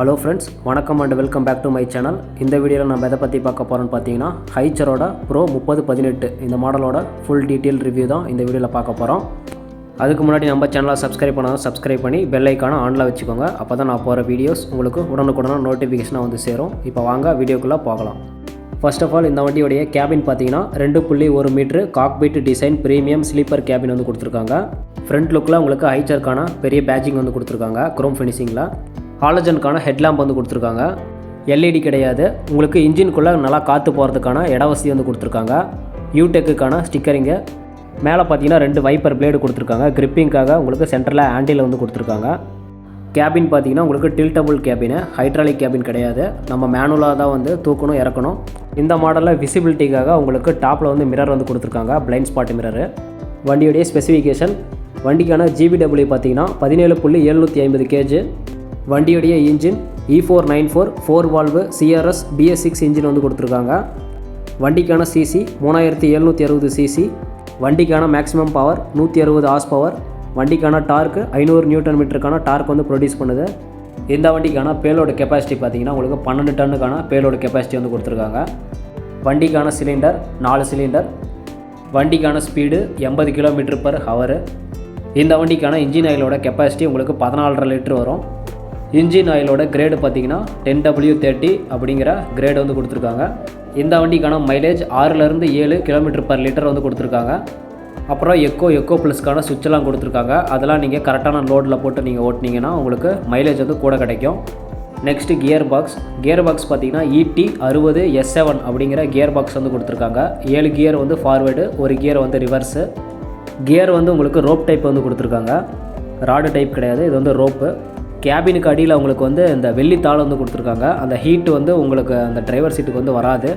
Hello friends வணக்கம் and welcome back to my channel இந்த வீடியோவில் நம்ம எதை பற்றி பார்க்க போகிறோம்னு பார்த்தீங்கன்னா ஹைச்சரோட ப்ரோ முப்பது பதினெட்டு இந்த மாடலோட ஃபுல் டீட்டெயில் ரிவ்யூ தான் இந்த வீடியோவில் பார்க்க போகிறோம் அதுக்கு முன்னாடி நம்ம சேனலை சப்ஸ்கிரைப் பண்ணாலும் சப்ஸ்கிரைப் பண்ணி பெல் ஐக்கானை ஆனில் வச்சுக்கோங்க. அப்போ தான் நான் போகிற வீடியோஸ் உங்களுக்கு உடனுக்குடனே நோட்டிஃபிகேஷனாக வந்து சேரும். இப்போ வாங்க வீடியோக்குள்ளே போகலாம். ஃபர்ஸ்ட் ஆஃப் ஆல் இந்த வண்டியோடைய கேபின் பார்த்தீங்கன்னா ரெண்டு புள்ளி ஒரு metre cockpit design premium sleeper cabin வந்து கொடுத்துருக்காங்க. ஃப்ரண்ட் லுக்கில் உங்களுக்கு ஹைச்சருக்கான பெரிய பேட்சிங் வந்து கொடுத்துருக்காங்க குரோம் ஃபினிஷிங்கில் ஹாலஜனுக்கான ஹெட்லாம்ப் வந்து கொடுத்துருக்காங்க. எல்இடி கிடையாது. உங்களுக்கு இன்ஜின்குள்ளே நல்லா காற்று போகிறதுக்கான இட வசதி வந்து கொடுத்துருக்காங்க. யூடெக்குக்கான ஸ்டிக்கரிங்கு மேலே பார்த்தீங்கன்னா ரெண்டு வைப்பர் பிளேடு கொடுத்துருக்காங்க. கிரிப்பிங்காக உங்களுக்கு சென்டரில் ஆண்டில் வந்து கொடுத்துருக்காங்க. கேபின் பார்த்தீங்கன்னா உங்களுக்கு டில்டபுள் கேபினு ஹைட்ராலிக் கேபின் கிடையாது. நம்ம மேனுவலாக தான் வந்து தூக்கணும் இறக்கணும். இந்த மாடலில் விசிபிலிட்டிக்காக உங்களுக்கு டாப்பில் வந்து மிரர் வந்து கொடுத்துருக்காங்க. பிளைண்ட் ஸ்பாட் மிரரு வண்டியுடைய ஸ்பெசிஃபிகேஷன் வண்டிக்கான ஜிபிடபிள்யூ பார்த்தீங்கன்னா பதினேழு புள்ளி எழுநூற்றி ஐம்பது கேஜி. வண்டியுடைய engine E four nine four four valve CRS BS six engine வந்து கொடுத்துருக்காங்க. வண்டிக்கான சிசி மூணாயிரத்தி எழுநூற்றி அறுபது சிசி வண்டிக்கான மேக்ஸிமம் பவர் நூற்றி அறுபது ஆஸ் பவர் வண்டிக்கான டார்க்கு ஐநூறு நியூட்டன் மீட்டருக்கான டார்க் வந்து ப்ரொடியூஸ் பண்ணுது. இந்த வண்டிக்கான பேலோட கெப்பாசிட்டி பார்த்தீங்கன்னா உங்களுக்கு பன்னெண்டு டன்னுக்கான பேலோட கெப்பாசிட்டி வந்து கொடுத்துருக்காங்க. வண்டிக்கான சிலிண்டர் நாலு சிலிண்டர் வண்டிக்கான ஸ்பீடு எண்பது கிலோமீட்டர் பர் ஹவரு இந்த வண்டிக்கான இன்ஜின் ஆயிலோட கெப்பாசிட்டி உங்களுக்கு பதினாலரை லிட்டர் வரும். இன்ஜின் ஆயிலோட கிரேடு பார்த்தீங்கன்னா டென் டபிள்யூ தேர்ட்டி அப்படிங்கிற கிரேடு வந்து கொடுத்துருக்காங்க. இந்த வண்டிக்கான மைலேஜ் ஆறுலேருந்து ஏழு கிலோமீட்டர் பர் லிட்டர் வந்து கொடுத்துருக்காங்க. அப்புறம் எக்கோ எக்கோ ப்ளஸ்க்கான சுவிட்செல்லாம் கொடுத்துருக்காங்க. அதெல்லாம் நீங்கள் கரெக்டான லோடில் போட்டு நீங்கள் ஓட்டினீங்கன்னா உங்களுக்கு மைலேஜ் வந்து கூட கிடைக்கும். Next gear box gear box பார்த்தீங்கன்னா இடி அறுபது எஸ் செவன் அப்படிங்கிற கியர் பாக்ஸ் வந்து கொடுத்துருக்காங்க. ஏழு கியர் வந்து ஃபார்வேர்டு ஒரு கியர் வந்து ரிவர்ஸு கியர் வந்து உங்களுக்கு ரோப் டைப் வந்து கொடுத்துருக்காங்க. ராடு டைப் கிடையாது இது வந்து ரோப்பு கேபினுக்கு அடியில் அவங்களுக்கு வந்து இந்த வெள்ளித்தாள் வந்து கொடுத்துருக்காங்க. அந்த ஹீட் வந்து உங்களுக்கு அந்த டிரைவர் சீட்டுக்கு வந்து வராது.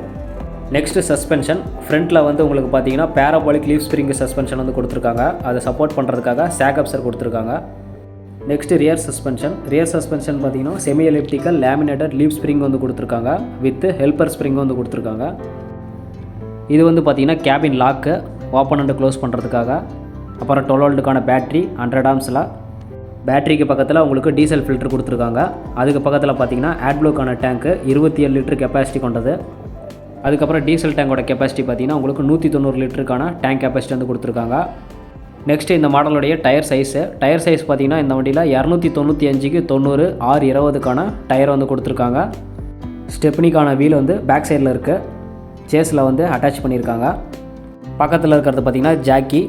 நெக்ஸ்ட்டு சஸ்பென்ஷன் ஃப்ரண்ட்டில் வந்து உங்களுக்கு பார்த்தீங்கன்னா பேராபாலிக் லீவ் ஸ்ப்ரிங் சஸ்பென்ஷன் வந்து கொடுத்துருக்காங்க. அதை சப்போர்ட் பண்ணுறதுக்காக சாகப்சர் கொடுத்துருக்காங்க. Next rear suspension rear suspension பார்த்தீங்கன்னா semi elliptical laminated leaf spring வந்து கொடுத்துருக்காங்க. வித் ஹெல்ப்பர் ஸ்ப்ரிங் வந்து கொடுத்துருக்காங்க. இது வந்து பார்த்தீங்கன்னா cabin lock open and close பண்ணுறதுக்காக அப்புறம் டுவெல் வோல்ட்டுக்கான பேட்ரி ஹண்ட்ரட் ஆம்ஸில் பேட்டரிக்கு பக்கத்தில் உங்களுக்கு டீசல் ஃபில்டர் கொடுத்துருக்காங்க. அதுக்கு பக்கத்தில் பார்த்தீங்கன்னா ஆட்ப்ளூக்கான டேங்க்கு இருபத்தி ஏழு லிட்டர் கெப்பாசிட்டி கொண்டது. அதுக்கப்புறம் டீசல் டேங்கோட கெப்பாசிட்டி பார்த்தீங்கன்னா உங்களுக்கு நூற்றி தொண்ணூறு லிட்டருக்கான டேங்க் கெப்பாசிட்டி வந்து கொடுத்துருக்காங்க. நெக்ஸ்ட்டு இந்த மாடலுடைய டயர் சைஸு டயர் சைஸ் பார்த்தீங்கன்னா இந்த வண்டியில் இரநூத்தி தொண்ணூற்றி அஞ்சுக்கு தொண்ணூறு ஆறு இருபதுக்கான டயர் வந்து கொடுத்துருக்காங்க. ஸ்டெப்னிக்கான வீல் வந்து பேக் சைடில் இருக்குது சேஸில் வந்து அட்டாச் பண்ணியிருக்காங்க பக்கத்தில் இருக்கிறது பார்த்தீங்கன்னா ஜாக்கி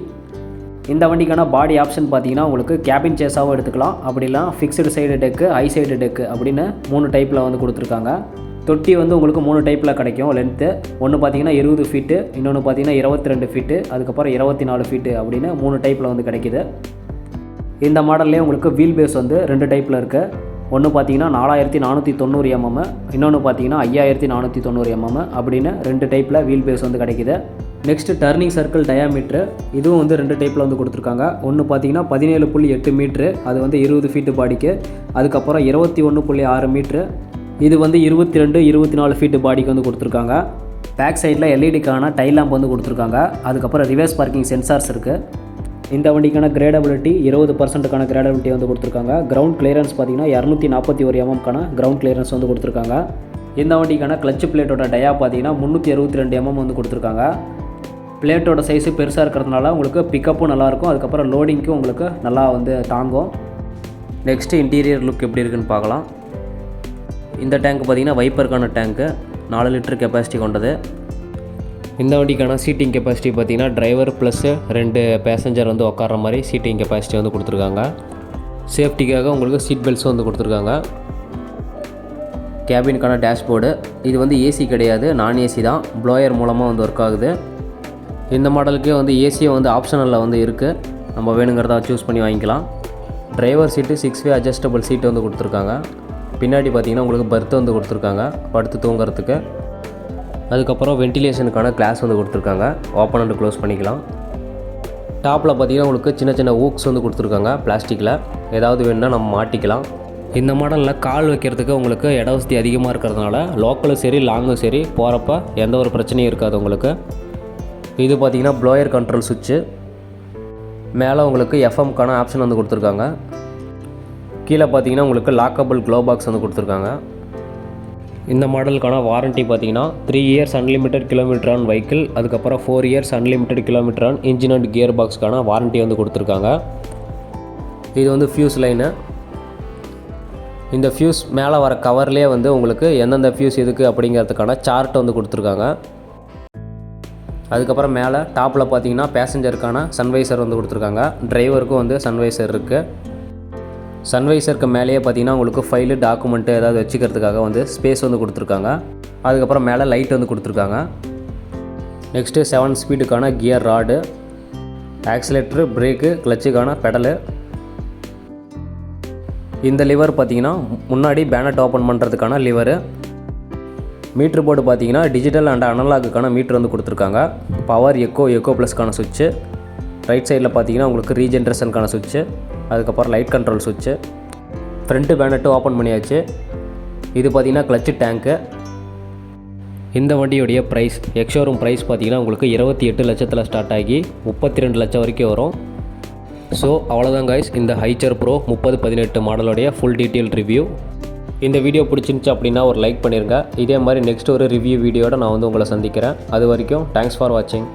இந்த வண்டிக்கான பாடி ஆப்ஷன் பார்த்தீங்கன்னா உங்களுக்கு கேபின் சேஸாகவும் எடுத்துக்கலாம். அப்படிலாம் fixed side deck high side deck அப்படின்னு மூணு டைப்பில் வந்து கொடுத்துருக்காங்க. தொட்டி வந்து உங்களுக்கு மூணு டைப்பில் கிடைக்கும் லென்த்து ஒன்று பார்த்தீங்கன்னா இருபது ஃபீட்டு இன்னொன்று பார்த்தீங்கன்னா இருபத்தி ரெண்டு ஃபீட்டு அதுக்கப்புறம் இருபத்தி நாலு ஃபீட்டு அப்படின்னு மூணு டைப்பில் வந்து கிடைக்கிது. இந்த மாடல்லே உங்களுக்கு வீல் பேஸ் வந்து ரெண்டு டைப்பில் இருக்குது ஒன்று பார்த்தீங்கன்னா நாலாயிரத்தி நானூற்றி தொண்ணூறு எம்எம் இன்னொன்று பார்த்தீங்கன்னா ஐயாயிரத்தி நானூற்றி தொண்ணூறு எம்எம் அப்படின்னு ரெண்டு டைப்பில் வீல் பேஸ் வந்து கிடைக்கிது. நெக்ஸ்ட்டு டர்னிங் சர்க்கிள் டயாமீட்ரு இதுவும் வந்து ரெண்டு டைப்பில் வந்து கொடுத்துருக்காங்க. ஒன்று பார்த்தீங்கன்னா பதினேழு புள்ளி எட்டு மீட்ரு அது வந்து இருபது ஃபீட்டு பாடிக்கு அதுக்கப்புறம் இருபத்தி ஒன்று புள்ளி ஆறு மீட்ரு இது வந்து இருபத்தி ரெண்டு இருபத்தி நாலு ஃபீட்டு பாடிக்கு வந்து கொடுத்துருக்காங்க. பேக் சைடில் எல்இடிக்கான டைல் லேம்ப் வந்து கொடுத்துருக்காங்க. அதுக்கப்புறம் ரிவர்ஸ் பார்க்கிங் சென்சார்ஸ் இருக்குது இந்த வண்டிக்கான கிரேடபிலிட்டி இருபது பர்சன்ட்டுக்கான கிரேடபிலிட்டி வந்து கொடுத்துருக்காங்க. கிரவுண்ட் கிளியரன்ஸ் பார்த்தீங்கன்னா இரநூத்தி நாற்பத்தி ஒரு எம்எம்க்கான கிரவுண்ட் கிளியரன்ஸ் வந்து கொடுத்துருக்காங்க. இந்த வண்டிக்கான கிளச் பிளேட்டோட டயா பார்த்தீங்கன்னா முந்நூற்றி அறுபத்தி ரெண்டு எம்எம் வந்து கொடுத்துருக்காங்க. பிளேட்டோட சைஸு பெருசாக இருக்கிறதுனால உங்களுக்கு பிக்கப்பும் நல்லாயிருக்கும். அதுக்கப்புறம் லோடிங்க்கும் உங்களுக்கு நல்லா வந்து தாங்கும். நெக்ஸ்ட்டு இன்டீரியர் லுக் எப்படி இருக்குன்னு பார்க்கலாம். இந்த டேங்க் பார்த்தீங்கன்னா வைப்பருக்கான டேங்க்கு நாலு லிட்டர் கெப்பாசிட்டி கொண்டது. இந்த வண்டிக்கான சீட்டிங் கெப்பாசிட்டி பார்த்தீங்கன்னா டிரைவர் ப்ளஸ்ஸு ரெண்டு பேசஞ்சர் வந்து உட்கார மாதிரி சீட்டிங் கெப்பாசிட்டி வந்து கொடுத்துருக்காங்க. சேஃப்டிக்காக உங்களுக்கு சீட் பெல்ட்ஸும் வந்து கொடுத்துருக்காங்க. கேபினுக்கான டேஷ்போர்டு இது வந்து ஏசி கிடையாது. நான் ஏசி தான். ப்ளோயர் மூலமாக வந்து ஒர்க் ஆகுது. இந்த மாடலுக்கே வந்து ஏசியே வந்து ஆப்ஷனலில் வந்து இருக்குது நம்ம வேணுங்கிறத சூஸ் பண்ணி வாங்கிக்கலாம். Driver seat six way adjustable seat வந்து கொடுத்துருக்காங்க. பின்னாடி பார்த்தீங்கன்னா உங்களுக்கு பர்த் வந்து கொடுத்துருக்காங்க படுத்து தூங்குறதுக்கு. அதுக்கப்புறம் வென்டிலேஷனுக்கான கிளாஸ் வந்து கொடுத்துருக்காங்க. ஓப்பன் அண்டு க்ளோஸ் பண்ணிக்கலாம். டாப்பில் பார்த்தீங்கன்னா உங்களுக்கு சின்ன சின்ன ஊக்ஸ் வந்து கொடுத்துருக்காங்க பிளாஸ்டிக்கில் ஏதாவது வேணுன்னா நம்ம மாட்டிக்கலாம். இந்த மாடலில் கால் வைக்கிறதுக்கு உங்களுக்கு இட வசதி அதிகமாக இருக்கிறதுனால லோக்கலும் சரி லாங்கும் சரி போகிறப்ப எந்த ஒரு பிரச்சனையும் இருக்காது உங்களுக்கு. இது பார்த்தீங்கன்னா ப்ளோயர் கண்ட்ரோல் சுவிட்சு மேலே உங்களுக்கு எஃப்எம்க்கான ஆப்ஷன் வந்து கொடுத்துருக்காங்க. கீழே பார்த்தீங்கன்னா உங்களுக்கு லாக்கபிள் க்ளோ பாக்ஸ் வந்து கொடுத்துருக்காங்க. இந்த மாடலுக்கான வாரண்ட்டி பார்த்தீங்கன்னா three years unlimited kilometre on vehicle அதுக்கப்புறம் four years unlimited kilometre on engine and gear பாக்ஸ்க்கான warranty வந்து கொடுத்துருக்காங்க. இது வந்து ஃபியூஸ் லைனு இந்த ஃபியூஸ் மேலே வர கவர்லேயே வந்து உங்களுக்கு எந்தெந்த ஃபியூஸ் எதுக்கு அப்படிங்கிறதுக்கான சார்ட் வந்து கொடுத்துருக்காங்க. அதுக்கப்புறம் மேலே டாப்பில் பார்த்தீங்கன்னா பேசஞ்சருக்கான சன்வைசர் வந்து கொடுத்துருக்காங்க. டிரைவருக்கும் வந்து சன்வைசர் இருக்குது சன்வைசருக்கு மேலேயே பார்த்தீங்கன்னா உங்களுக்கு ஃபைலு டாக்குமெண்ட்டு ஏதாவது வச்சுக்கிறதுக்காக வந்து ஸ்பேஸ் வந்து கொடுத்துருக்காங்க. அதுக்கப்புறம் மேலே லைட் வந்து கொடுத்துருக்காங்க. நெக்ஸ்ட்டு செவன் ஸ்பீடுக்கான கியர் ராடு ஆக்சிலேட்டரு பிரேக்கு கிளச்சுக்கான பெடலு இந்த லிவர் பார்த்தீங்கன்னா முன்னாடி பேனட் ஓப்பன் பண்ணுறதுக்கான லிவரு மீட்ரு போர்டு பார்த்தீங்கன்னா டிஜிட்டல் அண்ட் அனலாகுக்கான மீட்ரு வந்து கொடுத்துருக்காங்க. பவர் எக்கோ எக்கோ ப்ளஸ்க்கான சுவிட்சு ரைட் சைடில் பார்த்தீங்கன்னா உங்களுக்கு ரீஜென்ரேஷனுக்கான சுவிட்சு அதுக்கப்புறம் லைட் கண்ட்ரோல் சுவிட்சு ஃப்ரண்ட்டு பேனட்டு ஓப்பன் பண்ணியாச்சு. இது பார்த்தீங்கன்னா கிளச்சு டேங்க்கு இந்த வண்டியுடைய ப்ரைஸ் எக்ஷோரூம் ப்ரைஸ் பார்த்தீங்கன்னா உங்களுக்கு இருபத்தி எட்டு லட்சத்தில் ஸ்டார்ட் ஆகி முப்பத்தி ரெண்டு லட்சம் வரைக்கும் வரும். ஸோ அவ்வளோதான் காய்ஸ் இந்த ஹைச்சர் ப்ரோ முப்பது பதினெட்டு மாடலுடைய ஃபுல் டீட்டெயில் ரிவ்யூ இந்த வீடியோ பிடிச்சிருந்துச்சு அப்படின்னா ஒரு லைக் பண்ணிடுங்க இதே மாதிரி நெக்ஸ்ட் ஒரு ரிவ்யூ வீடியோட நான் வந்து உங்களை சந்திக்கிறேன். அது வரைக்கும் தேங்க்ஸ் ஃபார் வாட்சிங்